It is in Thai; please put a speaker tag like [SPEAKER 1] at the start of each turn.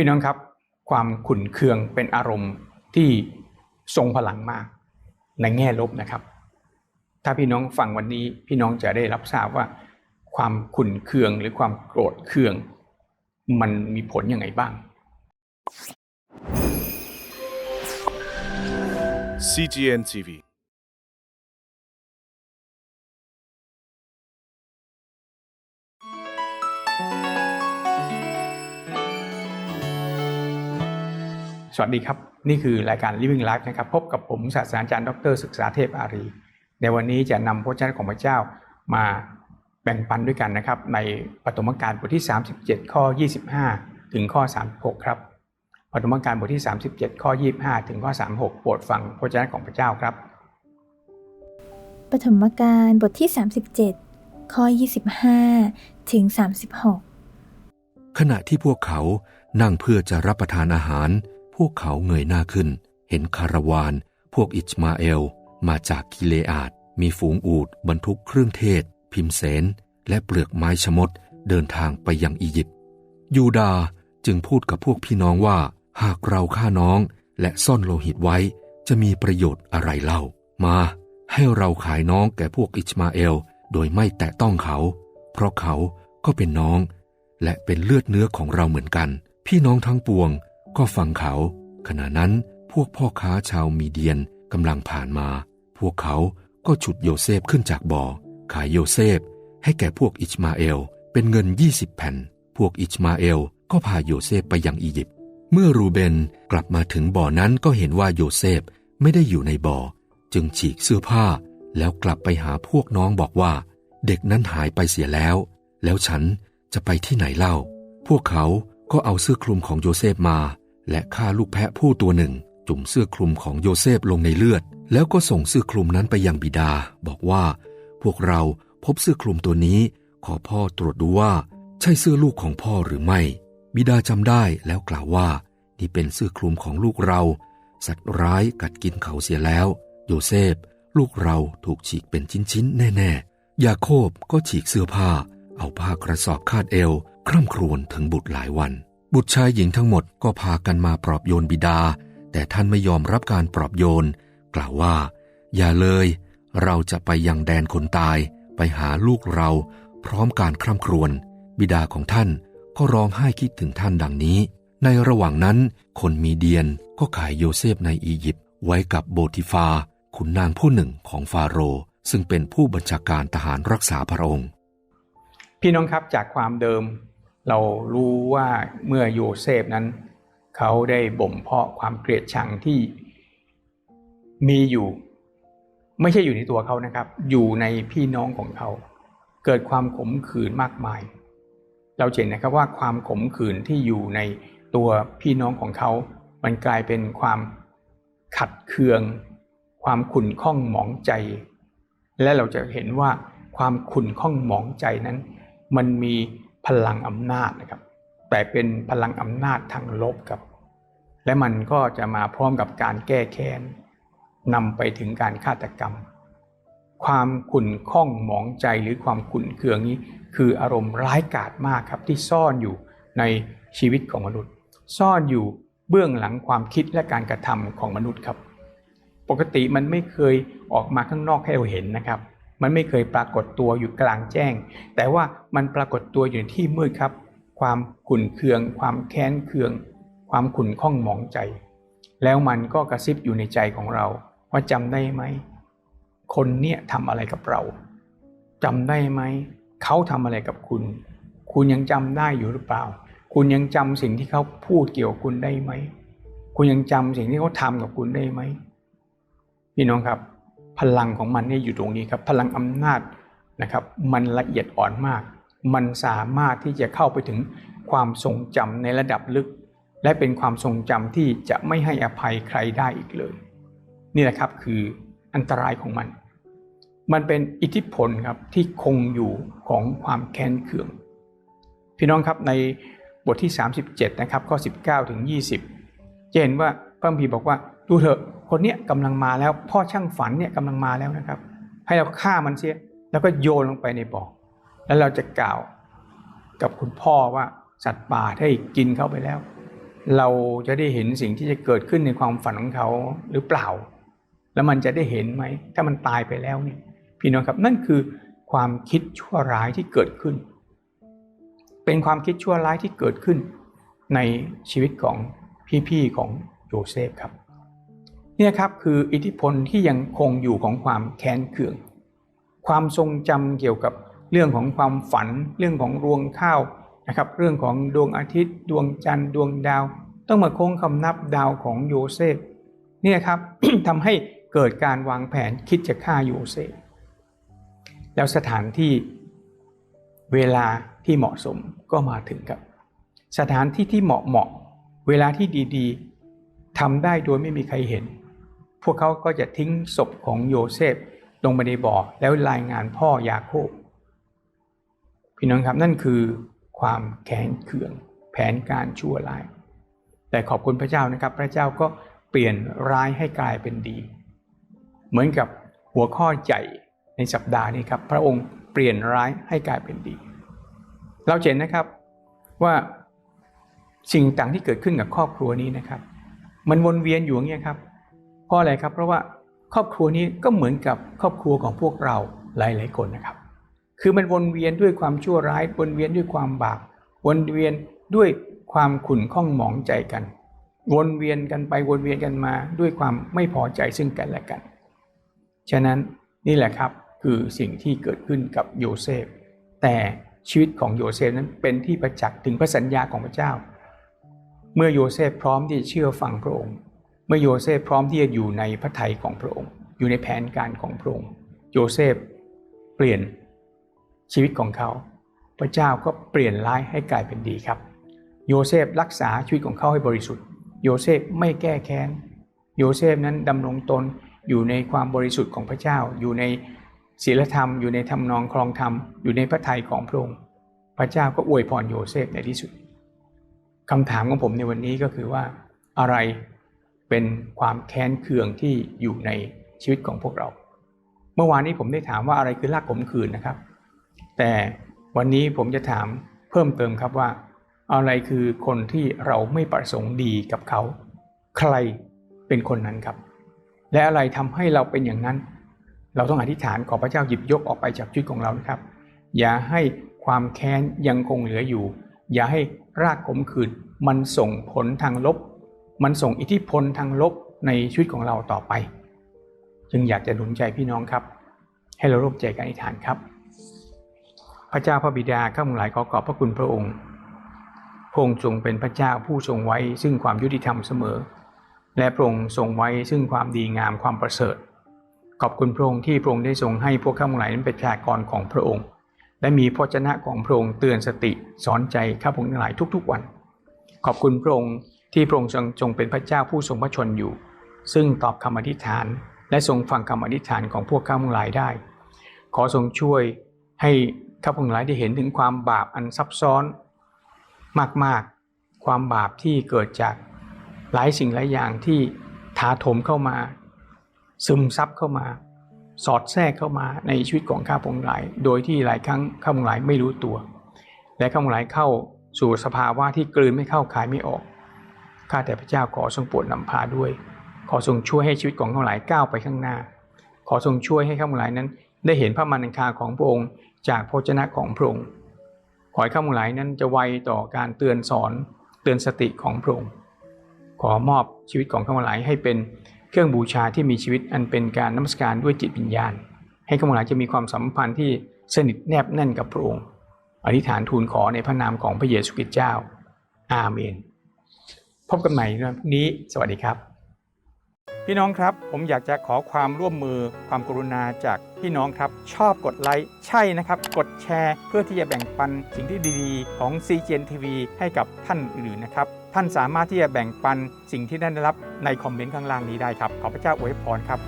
[SPEAKER 1] พี่น้องครับ ความขุ่นเคืองเป็นอารมณ์ที่ทรงพลังมากในแง่ลบนะครับ ถ้าพี่น้องฟังวันนี้พี่น้องจะได้รับทราบว่า ความขุ่นเคืองหรือความโกรธเคือง มันมีผลยังไงบ้าง
[SPEAKER 2] CGN TV
[SPEAKER 1] สวัสดีครับ นี่คือรายการ Living Life นะครับ พบกับผมศาสตราจารย์ดร ศึกษาเทพอารี ในวันนี้จะนำพระเจ้าของพระเจ้ามาแบ่งปันด้วยกันนะครับ ในปฐมกาลบทที่ 37 ข้อ 25 ถึงข้อ 36 ครับปฐมกาลบทที่ 37 ข้อ 25 ถึงข้อ 36 โปรดฟังพระเจ้าของพระเจ้าครับ
[SPEAKER 3] ปฐมกาลบทที่ 37 ข้อ 25 ถึง 36
[SPEAKER 4] ขณะที่พวกเขานั่งเพื่อจะรับประทานอาหาร พวกเขาเงยหน้าขึ้น เห็นคาราวาน พวกอิจมาเอล มาจากกิเลอาด มีฝูงอูดบรรทุกเครื่องเทศ พิมเสน และเปลือกไม้ชมด เดินทางไปยังอียิปต์ยูดาจึงพูดกับพวกพี่น้องว่า หากเราฆ่าน้องและซ่อนโลหิตไว้ จะมีประโยชน์อะไรเล่า มา ให้เราขายน้องแก่พวกอิจมาเอล โดยไม่แตะต้องเขา เพราะเขาก็เป็นน้อง และเป็นเลือดเนื้อของเราเหมือนกัน พี่น้องทั้งปวง ก็ฟังเขา ขณะนั้นพวกพ่อค้าชาวมีเดียนกำลังผ่านมา พวกเขาก็ฉุดโยเซฟขึ้นจากบ่อ ขายโยเซฟ ให้แก่พวกอิจมาเอล เป็นเงิน 20 แผ่น พวกอิจมาเอลก็พาโยเซฟไปยังอียิปต์ เมื่อรูเบนกลับมาถึงบ่อนั้นก็เห็นว่าโยเซฟไม่ได้อยู่ในบ่อ จึงฉีกเสื้อผ้า แล้วกลับไปหาพวกน้องบอกว่า เด็กนั้นหายไปเสียแล้ว แล้วฉันจะไปที่ไหนเล่า พวกเขาก็เอาเสื้อคลุมของโยเซฟมา และฆ่าลูกแพะผู้ตัวหนึ่ง จุ่มเสื้อคลุมของโยเซฟลงในเลือด แล้วก็ส่งเสื้อคลุมนั้นไปยังบิดา บอกว่า พวกเราพบเสื้อคลุมตัวนี้ ขอพ่อตรวจดูว่า ใช่เสื้อลูกของพ่อหรือไม่ บิดาจำได้แล้วกล่าวว่า นี่เป็นเสื้อคลุมของลูกเรา สัตว์ร้ายกัดกินเขาเสียแล้ว โยเซฟ ลูกเราถูกฉีกเป็นชิ้นๆแน่ๆยาโคบก็ฉีกเสื้อผ้า เอาผ้ากระสอบคาดเอวคร่ำครวญถึงบุตรหลายวัน บุตรชายหญิงทั้งหมดก็พากันมาปลอบโยนบิดา แต่ท่านไม่ยอมรับการปลอบโยน กล่าวว่า อย่าเลย เราจะไปยังแดนคนตาย ไปหาลูกเรา พร้อมการคร่ำครวญบิดาของท่านก็ร้องไห้คิดถึงท่านดังนี้ ในระหว่างนั้นคนมีเดียนก็ขายโยเซฟในอียิปต์ไว้กับโบติฟา ขุนนางผู้หนึ่งของฟาโรห์ซึ่งเป็นผู้บัญชาการทหารรักษาพระองค์
[SPEAKER 1] พี่น้องครับจากความเดิม เรารู้ว่าเมื่อโยเซฟนั้น เขาได้บ่มเพาะความเกลียดชังที่มีอยู่ ไม่ใช่อยู่ในตัวเขานะครับ อยู่ในพี่น้องของเขา เกิดความขมขื่นมากมาย เราเห็นนะครับว่าความขมขื่นที่อยู่ในตัวพี่น้องของเขา มันกลายเป็นความขัดเคือง ความขุ่นข้องหมองใจ และเราจะเห็นว่าความขุ่นข้องหมองใจนั้น มันมี พลังอำนาจนะครับ แต่เป็นพลังอำนาจทางลบครับ และมันก็จะมาพร้อมกับการแก้แค้นนำไปถึงการฆาตกรรม ความขุ่นข้องหมองใจหรือความขุ่นเคืองนี้ คืออารมณ์ร้ายกาจมากครับที่ซ่อนอยู่ในชีวิตของมนุษย์ ซ่อนอยู่เบื้องหลังความคิดและการกระทำของมนุษย์ครับ ปกติมันไม่เคยออกมาข้างนอกให้เราเห็นนะครับ มันไม่เคยปรากฏตัวอยู่กลางแจ้ง แต่ว่ามันปรากฏตัวอยู่ในที่มืดครับ ความขุ่นเคือง ความแค้นเคือง ความขุ่นข้องหมองใจ แล้วมันก็กระซิบอยู่ในใจของเรา ว่าจำได้ไหม คนเนี่ยทำอะไรกับเราจำได้ไหม เขาทำอะไรกับคุณ คุณยังจำได้อยู่หรือเปล่า คุณยังจำสิ่งที่เขาพูดเกี่ยวกับคุณได้ไหม คุณยังจำสิ่งที่เขาทำกับคุณได้ไหมพี่น้องครับ พลังของมันเนี่ยอยู่ตรงนี้ครับ พลังอำนาจนะครับ มันละเอียดอ่อนมาก มันสามารถที่จะเข้าไปถึงความทรงจำในระดับลึก และเป็นความทรงจำที่จะไม่ให้อภัยใครได้อีกเลย นี่แหละครับคืออันตรายของมัน มันเป็นอิทธิพลครับที่คงอยู่ของความแค้นเคือง พี่น้องครับในบทที่ 37 นะครับข้อ 19 ถึง 20 จะเห็นว่าพระคัมภีร์บอกว่า ดูเถอะคนเนี้ยกำลังมาแล้วพ่อช่างฝันเนี่ยกำลังมาแล้วนะครับ ให้เราฆ่ามันเสียแล้วก็โยนลงไปในบ่อแล้วเราจะกล่าวกับคุณพ่อว่าสัตว์ป่าได้กินเข้าไปแล้ว เราจะได้เห็นสิ่งที่จะเกิดขึ้นในความฝันของเขาหรือเปล่า แล้วมันจะได้เห็นไหม ถ้ามันตายไปแล้วเนี่ยพี่น้องครับนั่นคือความคิดชั่วร้ายที่เกิดขึ้น เป็นความคิดชั่วร้ายที่เกิดขึ้น ในชีวิตของพี่ๆของโยเซฟครับ เนี่ยครับคืออิทธิพลที่ยังคงอยู่ของความแค้นเคือง ความทรงจำเกี่ยวกับเรื่องของความฝัน เรื่องของรวงข้าวนะครับเรื่องของดวงอาทิตย์ ดวงจันทร์ดวงดาว ต้องมาโค้งคำนับดาวของโยเซฟเนี่ยครับทำให้เกิดการวางแผนคิดจะฆ่าโยเซฟแล้วสถานที่เวลาที่เหมาะสมก็มาถึงครับ สถานที่ที่เหมาะเหมาะ เวลาที่ดีๆทำได้โดยไม่มีใครเห็น พวกเขาก็จะทิ้งศพของโยเซฟลงไปในบ่อแล้วรายงานพ่อยาโคบพี่น้องครับนั่นคือความแค้นเคืองแผนการชั่วร้าย แต่ขอบคุณพระเจ้านะครับ พระเจ้าก็เปลี่ยนร้ายให้กลายเป็นดี เหมือนกับหัวข้อใหญ่ในสัปดาห์นี้ครับ พระองค์เปลี่ยนร้ายให้กลายเป็นดี เราเห็นนะครับว่าสิ่งต่างที่เกิดขึ้นกับครอบครัวนี้นะครับ มันวนเวียนอยู่อย่างเงี้ครับ เพราะอะไรครับ เพราะว่าครอบครัวนี้ก็เหมือนกับครอบครัวของพวกเราหลายๆคนนะครับ คือมันวนเวียนด้วยความชั่วร้าย วนเวียนด้วยความบาป วนเวียนด้วยความขุ่นข้องหมองใจกัน วนเวียนกันไปวนเวียนกันมาด้วยความไม่พอใจซึ่งกันและกัน ฉะนั้นนี่แหละครับคือสิ่งที่เกิดขึ้นกับโยเซฟ แต่ชีวิตของโยเซฟนั้นเป็นที่ประจักษ์ถึงพระสัญญาของพระเจ้า เมื่อโยเซฟพร้อมที่เชื่อฟังพระองค์ เมื่อโยเซฟพร้อมที่จะอยู่ในพระทัยของพระองค์ อยู่ในแผนการของพระองค์ โยเซฟเปลี่ยนชีวิตของเขา พระเจ้าก็เปลี่ยนร้ายให้กลายเป็นดีครับ โยเซฟรักษาชีวิตของเขาให้บริสุทธิ์ โยเซฟไม่แก้แค้น โยเซฟนั้นดำรงตนอยู่ในความบริสุทธิ์ของพระเจ้า อยู่ในศีลธรรม อยู่ในธรรมนองครองธรรม อยู่ในพระทัยของพระองค์ พระเจ้าก็อวยพรโยเซฟในที่สุดคำถามของผมในวันนี้ก็คือว่าอะไร เป็นความแค้นเคืองที่อยู่ในชีวิตของพวกเรา เมื่อวานนี้ผมได้ถามว่าอะไรคือรากขมขื่นนะครับ แต่วันนี้ผมจะถามเพิ่มเติมครับว่า อะไรคือคนที่เราไม่ประสงค์ดีกับเขา ใครเป็นคนนั้นครับ และอะไรทำให้เราเป็นอย่างนั้น เราต้องอธิษฐานขอพระเจ้าหยิบยกออกไปจากชีวิตของเรานะครับ อย่าให้ความแค้นยังคงเหลืออยู่ อย่าให้รากขมขื่นมันส่งผลทางลบ มันส่งอิทธิพลทางลบในชีวิตของเราต่อไป จึงอยากจะหนุนใจพี่น้องครับ ให้เราร่วมใจกันอธิษฐานครับ พระเจ้าพระบิดาข้าพงหลายขอขอบพระคุณพระองค์พระองค์ทรงเป็นพระเจ้าผู้ทรงไว้ซึ่งความยุติธรรมเสมอ และพระองค์ทรงไว้ซึ่งความดีงามความประเสริฐ ขอบคุณพระองค์ที่พระองค์ได้ทรงให้พวกข้าพงหลายนั้นเป็นประชากรของพระองค์ และมีพระเจนะของพระองค์เตือนสติสอนใจข้าพงหลายทุกๆวัน ขอบคุณพระองค์ ที่พระองค์ทรงเป็นพระเจ้าผู้ทรงพระชนอยู่ ซึ่งตอบคำอธิษฐาน และทรงฟังคำอธิษฐานของพวกข้าพงหลายได้ ขอทรงช่วยให้ข้าพงหลายได้เห็นถึงความบาปอันซับซ้อนมากๆ ความบาปที่เกิดจากหลายสิ่งหลายอย่างที่ถาถมเข้ามา ซึมซับเข้ามา สอดแทรกเข้ามาในชีวิตของข้าพงหลาย โดยที่หลายครั้งข้าพงหลายไม่รู้ตัว และข้าพงหลายเข้าสู่สภาวะที่กลืนไม่เข้าคายไม่ออก ข้าแต่พระเจ้าขอทรงโปรดนำพาด้วย ขอทรงช่วยให้ชีวิตของข้าพงหลายก้าวไปข้างหน้า ขอทรงช่วยให้ข้าพงหลายนั้น ได้เห็นพระมารคาของพระองค์จากพระเจนะของพระองค์ ขอให้ข้าพงหลายนั้นจะไวต่อการเตือนสอนเตือนสติของพระองค์ ขอมอบชีวิตของข้าพงหลายให้เป็นเครื่องบูชาที่มีชีวิตอันเป็นการนมัสการด้วยจิตวิญญาณ ให้ข้าพงหลายจะมีความสัมพันธ์ที่สนิทแนบแน่นกับพระองค์ อธิษฐานทูลขอในพระนามของพระเยซูคริสต์เจ้า อาเมน พบกันใหม่ในวันพรุ่งนี้ สวัสดีครับ พี่น้องครับ ผมอยากจะขอความร่วมมือความกรุณาจากพี่น้องครับ ชอบกดไลค์ใช่นะครับ กดแชร์ เพื่อที่จะแบ่งปันสิ่งที่ดีๆ ของ CGN TV ให้กับท่านอื่นนะครับ ท่านสามารถที่จะแบ่งปันสิ่งที่ท่านได้รับในคอมเมนต์ข้างล่างนี้ได้ครับ ขอพระเจ้าอวยพรครับ